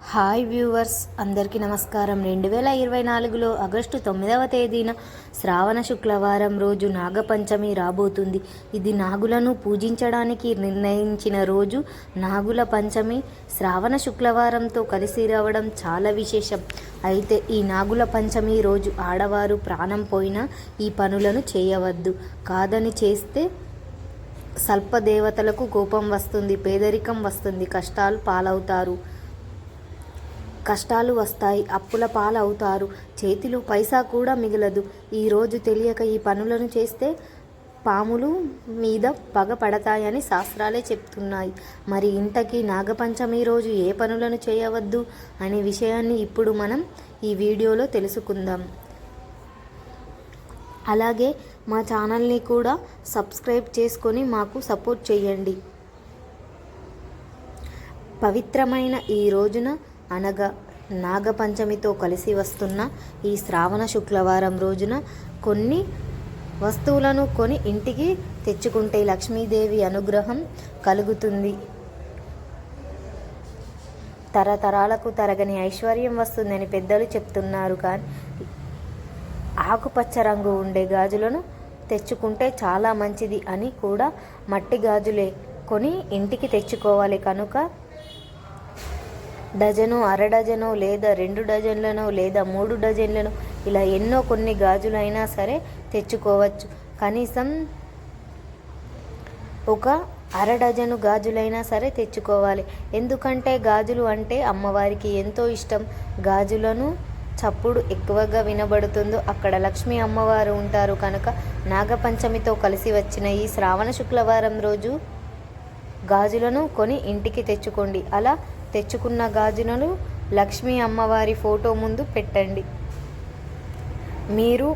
Hi viewers అందరికీ నమస్కారం. రెండు వేల ఇరవై నాలుగులో ఆగస్టు తొమ్మిదవ తేదీన శ్రావణ శుక్రవారం రోజు నాగపంచమి రాబోతుంది. ఇది నాగులను పూజించడానికి నిర్ణయించిన రోజు. నాగుల పంచమి శ్రావణ శుక్రవారంతో కలిసి రావడం చాలా విశేషం. అయితే ఈ నాగుల పంచమి రోజు ఆడవారు ప్రాణం పోయినా ఈ పనులను చేయవద్దు. కాదని చేస్తే సల్పదేవతలకు కోపం వస్తుంది పేదరికం వస్తుంది కష్టాలు పాలవుతారు. కష్టాలు వస్తాయి అప్పుల పాలవుతారు. చేతిలో పైసా కూడా మిగలదు. ఈరోజు తెలియక ఈ పనులను చేస్తే పాములు మీద పగ పడతాయని శాస్త్రాలే చెప్తున్నాయి. మరి ఇంతకీ నాగపంచమి రోజు ఏ పనులను చేయవద్దు అనే విషయాన్ని ఇప్పుడు మనం ఈ వీడియోలో తెలుసుకుందాం. అలాగే మా ఛానల్ని కూడా సబ్స్క్రైబ్ చేసుకొని మాకు సపోర్ట్ చేయండి. పవిత్రమైన ఈ రోజున అనగా నాగపంచమితో కలిసి వస్తున్న ఈ శ్రావణ శుక్రవారం రోజున కొన్ని వస్తువులను కొని ఇంటికి తెచ్చుకుంటే లక్ష్మీదేవి అనుగ్రహం కలుగుతుంది. తరతరాలకు తరగని ఐశ్వర్యం వస్తుందని పెద్దలు చెప్తున్నారు కానీ ఆకుపచ్చ రంగు ఉండే గాజులను తెచ్చుకుంటే చాలా మంచిది అని కూడా మట్టి గాజులే కొని ఇంటికి తెచ్చుకోవాలి కనుక డజను అర డజను లేదా రెండు డజన్లను లేదా మూడు డజన్లను ఇలా ఎన్నో కొన్ని గాజులైనా సరే తెచ్చుకోవచ్చు. కనీసం ఒక అర డజను గాజులైనా సరే తెచ్చుకోవాలి. ఎందుకంటే గాజులు అంటే అమ్మవారికి ఎంతో ఇష్టం. గాజులను చప్పుడు ఎక్కువగా వినబడుతుందో అక్కడ లక్ష్మీ అమ్మవారు ఉంటారు కనుక నాగపంచమితో కలిసి వచ్చిన ఈ శ్రావణ శుక్రవారం రోజు గాజులను కొని ఇంటికి తెచ్చుకోండి. అలా తెచ్చుకున్న గాజులను లక్ష్మీ అమ్మవారి ఫోటో ముందు పెట్టండి. మీరు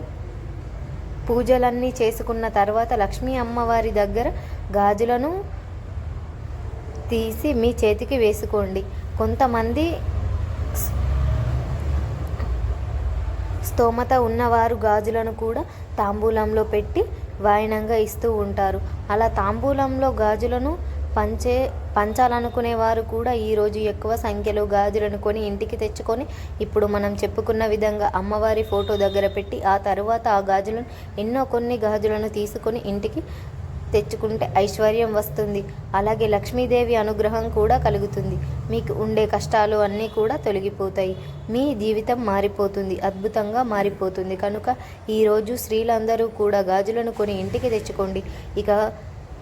పూజలన్నీ చేసుకున్న తర్వాత లక్ష్మీ అమ్మవారి దగ్గర గాజులను తీసి మీ చేతికి వేసుకోండి. కొంతమంది స్తోమత ఉన్నవారు గాజులను కూడా తాంబూలంలో పెట్టి వాయినంగా ఇస్తూ ఉంటారు. అలా తాంబూలంలో గాజులను పంచే పంచాలనుకునే వారు కూడా ఈరోజు ఎక్కువ సంఖ్యలో గాజులను కొని ఇంటికి తెచ్చుకొని ఇప్పుడు మనం చెప్పుకున్న విధంగా అమ్మవారి ఫోటో దగ్గర పెట్టి ఆ తరువాత ఆ గాజులను ఎన్నో కొన్ని గాజులను తీసుకొని ఇంటికి తెచ్చుకుంటే ఐశ్వర్యం వస్తుంది. అలాగే లక్ష్మీదేవి అనుగ్రహం కూడా కలుగుతుంది. మీకు ఉండే కష్టాలు అన్నీ కూడా తొలగిపోతాయి. మీ జీవితం మారిపోతుంది. అద్భుతంగా మారిపోతుంది. కనుక ఈరోజు స్త్రీలందరూ కూడా గాజులను కొని ఇంటికి తెచ్చుకోండి. ఇక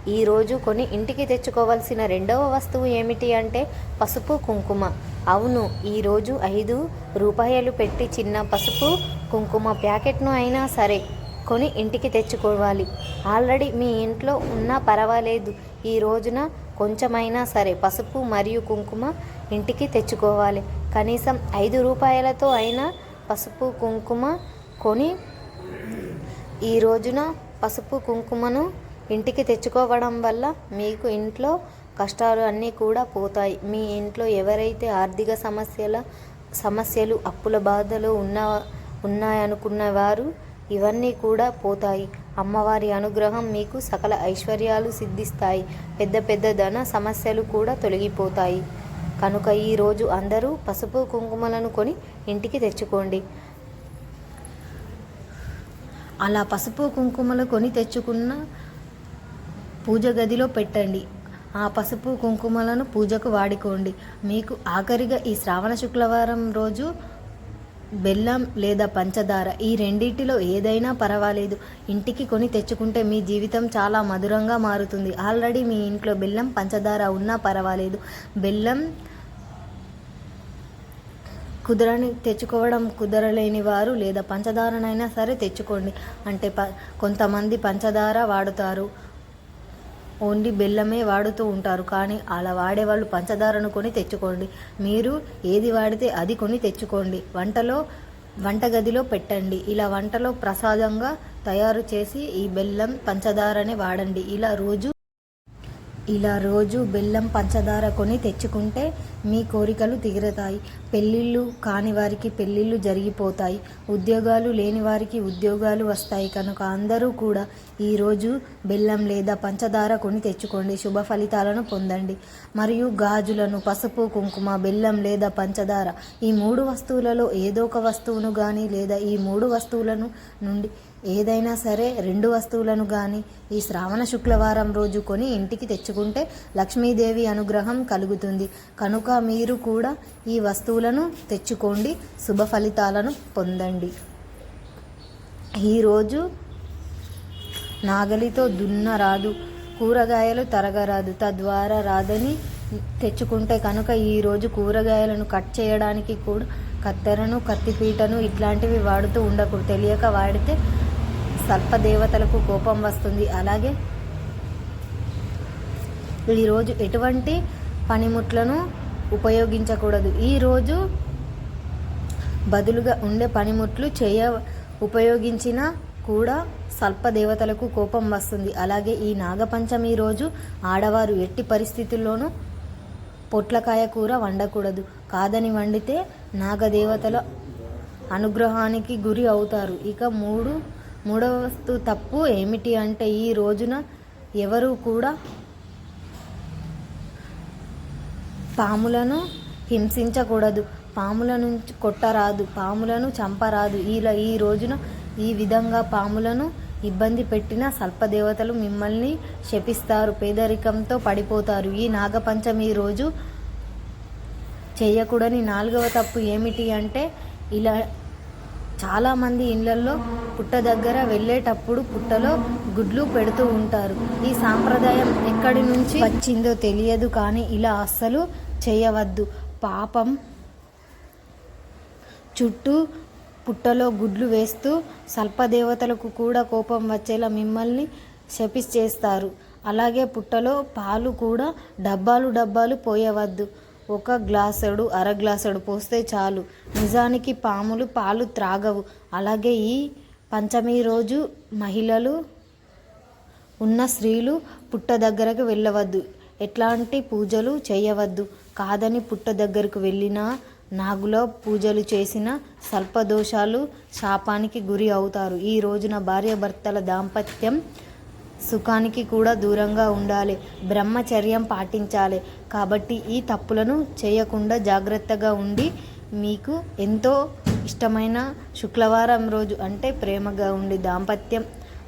ఈరోజు కొని ఇంటికి తెచ్చుకోవాల్సిన రెండవ వస్తువు ఏమిటి అంటే పసుపు కుంకుమ. అవును ఈరోజు ఐదు రూపాయలు పెట్టి చిన్న పసుపు కుంకుమ ప్యాకెట్ను అయినా సరే కొని ఇంటికి తెచ్చుకోవాలి. ఆల్రెడీ మీ ఇంట్లో ఉన్నా పర్వాలేదు. ఈ రోజున కొంచెమైనా సరే పసుపు మరియు కుంకుమ ఇంటికి తెచ్చుకోవాలి. కనీసం ఐదు రూపాయలతో అయినా పసుపు కుంకుమ కొని ఈ రోజున పసుపు కుంకుమను ఇంటికి తెచ్చుకోవడం వల్ల మీకు ఇంట్లో కష్టాలు అన్నీ కూడా పోతాయి. మీ ఇంట్లో ఎవరైతే ఆర్థిక సమస్యల సమస్యలు అప్పుల బాధలు ఉన్న ఉన్నాయనుకున్న వారు ఇవన్నీ కూడా పోతాయి. అమ్మవారి అనుగ్రహం మీకు సకల ఐశ్వర్యాలు సిద్ధిస్తాయి. పెద్ద పెద్ద ధన సమస్యలు కూడా తొలగిపోతాయి. కనుక ఈరోజు అందరూ పసుపు కుంకుమలను కొని ఇంటికి తెచ్చుకోండి. అలా పసుపు కుంకుమలు కొని తెచ్చుకున్న పూజ గదిలో పెట్టండి. ఆ పసుపు కుంకుమలను పూజకు వాడుకోండి. మీకు ఆఖరిగా ఈ శ్రావణ శుక్రవారం రోజు బెల్లం లేదా పంచదార ఈ రెండింటిలో ఏదైనా పర్వాలేదు. ఇంటికి కొని తెచ్చుకుంటే మీ జీవితం చాలా మధురంగా మారుతుంది. ఆల్రెడీ మీ ఇంట్లో బెల్లం పంచదార ఉన్నా పర్వాలేదు. బెల్లం కుదరని తెచ్చుకోవడం కుదరలేని వారు లేదా పంచదారనైనా సరే తెచ్చుకోండి. అంటే ప కొంతమంది పంచదార వాడుతారు. ఓన్లీ బెల్లమే వాడుతూ ఉంటారు. కానీ అలా వాడేవాళ్ళు పంచదారను కొని తెచ్చుకోండి. మీరు ఏది వాడితే అది కొని తెచ్చుకోండి. వంటలో వంటగదిలో పెట్టండి. ఇలా వంటలో ప్రసాదంగా తయారు చేసి ఈ బెల్లం పంచదారనే వాడండి. ఇలా రోజు ఇలా రోజు బెల్లం పంచదార కొని తెచ్చుకుంటే మీ కోరికలు తీరతాయి. పెళ్ళిళ్ళు కాని వారికి పెళ్ళిళ్ళు జరిగిపోతాయి. ఉద్యోగాలు లేని వారికి ఉద్యోగాలు వస్తాయి. కనుక అందరూ కూడా ఈరోజు బెల్లం లేదా పంచదార కొని తెచ్చుకోండి. శుభ ఫలితాలను పొందండి. మరియు గాజులను పసుపు కుంకుమ బెల్లం లేదా పంచదార ఈ మూడు వస్తువులలో ఏదో ఒక వస్తువును కానీ లేదా ఈ మూడు వస్తువులను నుండి ఏదైనా సరే రెండు వస్తువులను కానీ ఈ శ్రావణ శుక్రవారం రోజు కొని ఇంటికి తెచ్చుకుంటే లక్ష్మీదేవి అనుగ్రహం కలుగుతుంది. కనుక మీరు కూడా ఈ వస్తువులను తెచ్చుకోండి శుభ ఫలితాలను పొందండి. ఈరోజు నాగలితో దున్న రాదు కూరగాయలు తరగరాదు తద్వారా రాదని తెచ్చుకుంటే కనుక ఈరోజు కూరగాయలను కట్ చేయడానికి కూడా కత్తెరను కత్తిపీటను ఇట్లాంటివి వాడుతూ ఉండకూడదు. తెలియక వాడితే సర్పదేవతలకు కోపం వస్తుంది. అలాగే ఈరోజు ఎటువంటి పనిముట్లను ఉపయోగించకూడదు. ఈరోజు బదులుగా ఉండే పనిముట్లు చేయ ఉపయోగించిన కూడా సర్పదేవతలకు కోపం వస్తుంది. అలాగే ఈ నాగపంచమి రోజు ఆడవారు ఎట్టి పరిస్థితుల్లోనూ పొట్లకాయ కూర వండకూడదు. కాదని వండితే నాగదేవతల అనుగ్రహానికి గురి అవుతారు. ఇక మూడు మూడవ వస్తు తప్పు ఏమిటి అంటే ఈ రోజున ఎవరు కూడా పాములను హింసించకూడదు. పాములను కొట్టరాదు పాములను చంపరాదు. ఇలా ఈ రోజున ఈ విధంగా పాములను ఇబ్బంది పెట్టిన సల్పదేవతలు మిమ్మల్ని శపిస్తారు పేదరికంతో పడిపోతారు. ఈ నాగపంచమి రోజు చేయకూడని నాలుగవ తప్పు ఏమిటి అంటే ఇలా చాలామంది ఇళ్ళలో పుట్ట దగ్గర వెళ్ళేటప్పుడు పుట్టలో గుడ్లు పెడుతూ ఉంటారు. ఈ సాంప్రదాయం ఎక్కడి నుంచి వచ్చిందో తెలియదు కానీ ఇలా అస్సలు చేయవద్దు. పాపం చుట్టూ పుట్టలో గుడ్లు వేస్తూ సల్పదేవతలకు కూడా కోపం వచ్చేలా మిమ్మల్ని శపిస్ చేస్తారు అలాగే పుట్టలో పాలు కూడా డబ్బాలు డబ్బాలు పోయవద్దు. ఒక గ్లాసుడు అర గ్లాసుడు పోస్తే చాలు. నిజానికి పాములు పాలు త్రాగవు. అలాగే ఈ పంచమి రోజు మహిళలు ఉన్న స్త్రీలు పుట్ట దగ్గరకు వెళ్ళవద్దు. ఎట్లాంటి పూజలు చేయవద్దు. కాదని పుట్ట దగ్గరకు వెళ్ళినా నాగులో పూజలు చేసిన సల్పదోషాలు శాపానికి గురి అవుతారు. ఈ రోజున భార్యాభర్తల దాంపత్యం సుఖానికి కూడా దూరంగా ఉండాలి. బ్రహ్మచర్యం పాటించాలి. కాబట్టి ఈ తప్పులను చేయకుండా జాగ్రత్తగా ఉండి మీకు ఎంతో ఇష్టమైన శుక్రవారం రోజు అంటే ప్రేమగా ఉండి దాంపత్యం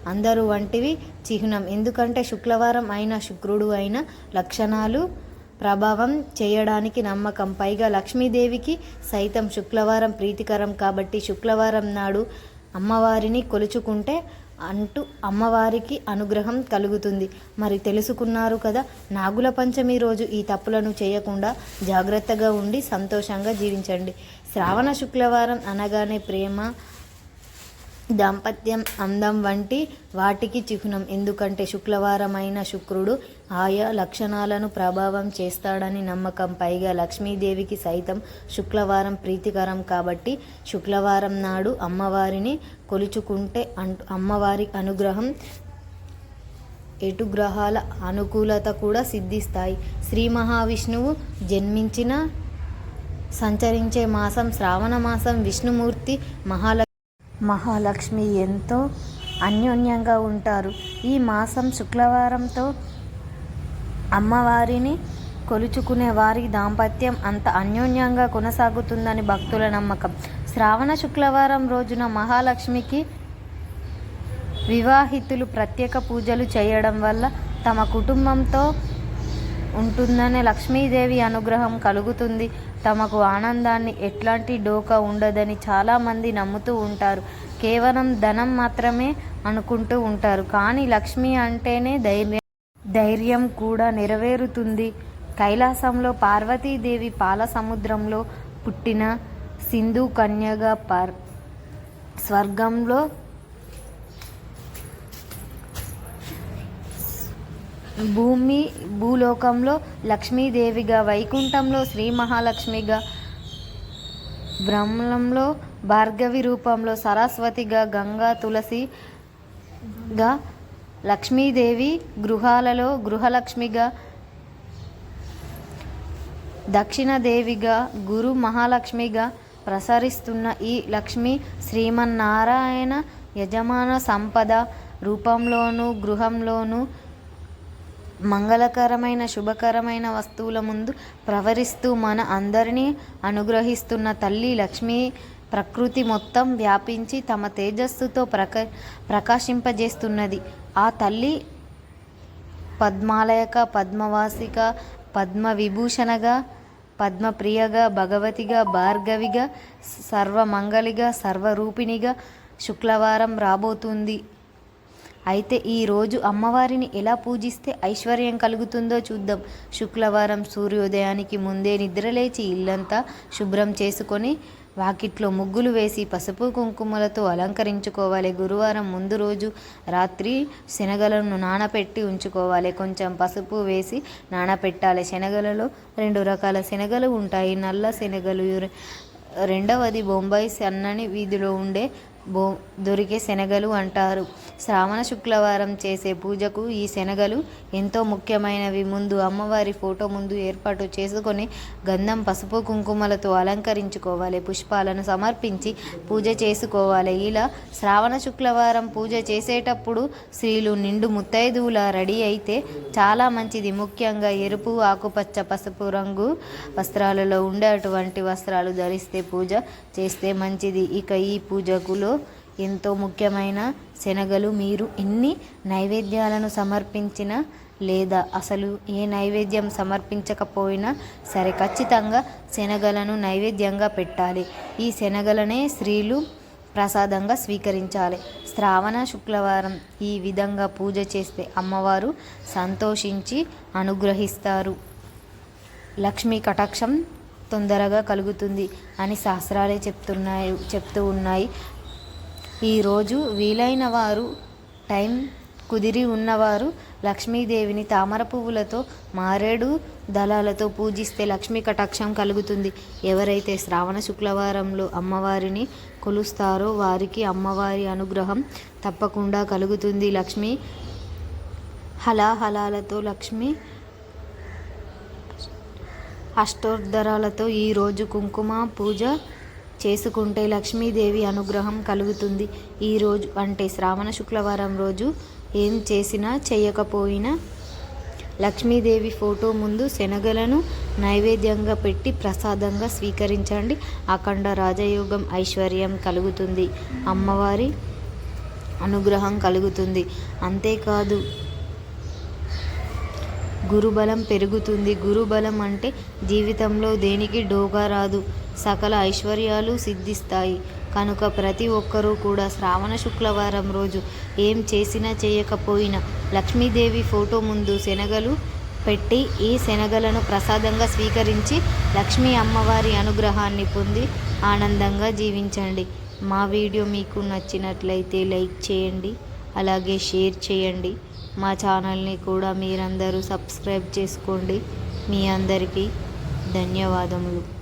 అందరూ వంటివి చిహ్నం. ఎందుకంటే శుక్రవారం అయిన శుక్రుడు అయిన లక్షణాలు ప్రభావం చేయడానికి నమ్మకం. పైగా లక్ష్మీదేవికి సైతం శుక్రవారం ప్రీతికరం కాబట్టి శుక్రవారం నాడు అమ్మవారిని కొలుచుకుంటే అంటూ అమ్మవారికి అనుగ్రహం కలుగుతుంది. మరి తెలుసుకున్నారు కదా నాగుల పంచమి రోజు ఈ తప్పులను చేయకుండా జాగ్రత్తగా ఉండి సంతోషంగా జీవించండి. శ్రావణ శుక్రవారం అనగానే ప్రేమ దాంపత్యం అందం వంటి వాటికి చిహ్నం. ఎందుకంటే శుక్రవారమైన శుక్రుడు ఆయా లక్షణాలను ప్రభావం చేస్తాడని నమ్మకం. పైగా లక్ష్మీదేవికి సైతం శుక్రవారం ప్రీతికరం కాబట్టి శుక్రవారం నాడు అమ్మవారిని కొలుచుకుంటే అంటు అమ్మవారి అనుగ్రహం ఎటు గ్రహాల అనుకూలత కూడా సిద్ధిస్తాయి. శ్రీ మహావిష్ణువు జన్మించిన సంచరించే మాసం శ్రావణ మాసం విష్ణుమూర్తి మహాలక్ష్మి మహాలక్ష్మి ఎంతో అన్యోన్యంగా ఉంటారు. ఈ మాసం శుక్రవారంతో అమ్మవారిని కొలుచుకునే వారి దాంపత్యం అంత అన్యోన్యంగా కొనసాగుతుందని భక్తుల నమ్మకం. శ్రావణ శుక్రవారం రోజున మహాలక్ష్మికి వివాహితులు ప్రత్యేక పూజలు చేయడం వల్ల తమ కుటుంబంతో ఉంటుందనే లక్ష్మీదేవి అనుగ్రహం కలుగుతుంది. తమకు ఆనందాన్ని ఎట్లాంటి డోకా ఉండదని చాలామంది నమ్ముతూ ఉంటారు. కేవలం ధనం మాత్రమే అనుకుంటూ ఉంటారు. కానీ లక్ష్మి అంటేనే ధైర్యం. ధైర్యం కూడా నెరవేరుతుంది. కైలాసంలో పార్వతీదేవి పాల సముద్రంలో పుట్టిన సింధు కన్యగా పర్ స్వర్గంలో భూమి భూలోకంలో లక్ష్మీదేవిగా వైకుంఠంలో శ్రీ మహాలక్ష్మిగా బ్రహ్మంలో భార్గవి రూపంలో సరస్వతిగా గంగా తులసిగా లక్ష్మీదేవి గృహాలలో గృహలక్ష్మిగా దక్షిణదేవిగా గురు మహాలక్ష్మిగా ప్రసరిస్తున్న ఈ లక్ష్మి శ్రీమన్నారాయణ యజమాన సంపద రూపంలోనూ గృహంలోనూ మంగళకరమైన శుభకరమైన వస్తువుల ముందు ప్రవరిస్తూ మన అందరినీ అనుగ్రహిస్తున్న తల్లి లక్ష్మి ప్రకృతి మొత్తం వ్యాపించి తమ తేజస్సుతో ప్రక ప్రకాశింపజేస్తున్నది. ఆ తల్లి పద్మాలయక పద్మవాసిక పద్మ విభూషణగా పద్మప్రియగా భగవతిగా భార్గవిగా సర్వమంగళిగా సర్వరూపిణిగా శుక్రవారం రాబోతుంది. అయితే ఈరోజు అమ్మవారిని ఎలా పూజిస్తే ఐశ్వర్యం కలుగుతుందో చూద్దాం. శుక్రవారం సూర్యోదయానికి ముందే నిద్రలేచి ఇల్లంతా శుభ్రం చేసుకొని వాకిట్లో ముగ్గులు వేసి పసుపు కుంకుమలతో అలంకరించుకోవాలి. గురువారం ముందు రోజు రాత్రి శనగలను నానపెట్టి ఉంచుకోవాలి. కొంచెం పసుపు వేసి నానపెట్టాలి. శనగలలో రెండు రకాల శనగలు ఉంటాయి. నల్ల శనగలు రెండవది బొంబాయి సన్నని వీధిలో ఉండే బో దొరికే శనగలు అంటారు. శ్రావణ శుక్రవారం చేసే పూజకు ఈ శనగలు ఎంతో ముఖ్యమైనవి. ముందు అమ్మవారి ఫోటో ముందు ఏర్పాటు చేసుకొని గంధం పసుపు కుంకుమలతో అలంకరించుకోవాలి. పుష్పాలను సమర్పించి పూజ చేసుకోవాలి. ఇలా శ్రావణ శుక్రవారం పూజ చేసేటప్పుడు స్త్రీలు నిండు ముత్తైదువులా రెడీ అయితే చాలా మంచిది. ముఖ్యంగా ఎరుపు ఆకుపచ్చ పసుపు రంగు వస్త్రాలలో ఉండేటువంటి వస్త్రాలు ధరిస్తే పూజ చేస్తే మంచిది. ఇక ఈ పూజకులో ఎంతో ముఖ్యమైన శనగలు మీరు ఎన్ని నైవేద్యాలను సమర్పించినా లేదా అసలు ఏ నైవేద్యం సమర్పించకపోయినా సరే ఖచ్చితంగా శనగలను నైవేద్యంగా పెట్టాలి. ఈ శనగలనే స్త్రీలు ప్రసాదంగా స్వీకరించాలి. శ్రావణ శుక్రవారం ఈ విధంగా పూజ చేస్తే అమ్మవారు సంతోషించి అనుగ్రహిస్తారు. లక్ష్మీ కటాక్షం తొందరగా కలుగుతుంది అని శాస్త్రాలే చెప్తున్నాయి చెప్తూ ఉన్నాయి. ఈరోజు వీలైన వారు టైం కుదిరి ఉన్నవారు లక్ష్మీదేవిని తామర పువ్వులతో మారేడు దళాలతో పూజిస్తే లక్ష్మీ కటాక్షం కలుగుతుంది. ఎవరైతే శ్రావణ శుక్రవారంలో అమ్మవారిని కొలుస్తారో వారికి అమ్మవారి అనుగ్రహం తప్పకుండా కలుగుతుంది. లక్ష్మి హలాహలాలతో లక్ష్మి అష్టోద్ధరాలతో ఈరోజు కుంకుమ పూజ చేసుకుంటే లక్ష్మీదేవి అనుగ్రహం కలుగుతుంది. ఈరోజు అంటే శ్రావణ శుక్రవారం రోజు ఏం చేసినా చేయకపోయినా లక్ష్మీదేవి ఫోటో ముందు శనగలను నైవేద్యంగా పెట్టి ప్రసాదంగా స్వీకరించండి. అఖండ రాజయోగం ఐశ్వర్యం కలుగుతుంది. అమ్మవారి అనుగ్రహం కలుగుతుంది. అంతేకాదు గురుబలం పెరుగుతుంది. గురుబలం అంటే జీవితంలో దేనికి డోగా రాదు. సకల ఐశ్వర్యాలు సిద్ధిస్తాయి. కనుక ప్రతి ఒక్కరూ కూడా శ్రావణ శుక్రవారం రోజు ఏం చేసినా చేయకపోయినా లక్ష్మీదేవి ఫోటో ముందు శనగలు పెట్టి ఈ శనగలను ప్రసాదంగా స్వీకరించి లక్ష్మీ అమ్మవారి అనుగ్రహాన్ని పొంది ఆనందంగా జీవించండి. మా వీడియో మీకు నచ్చినట్లయితే లైక్ చేయండి. అలాగే షేర్ చేయండి. మా ఛానల్ని కూడా మీరందరూ సబ్స్క్రైబ్ చేసుకోండి. మీ అందరికీ ధన్యవాదములు.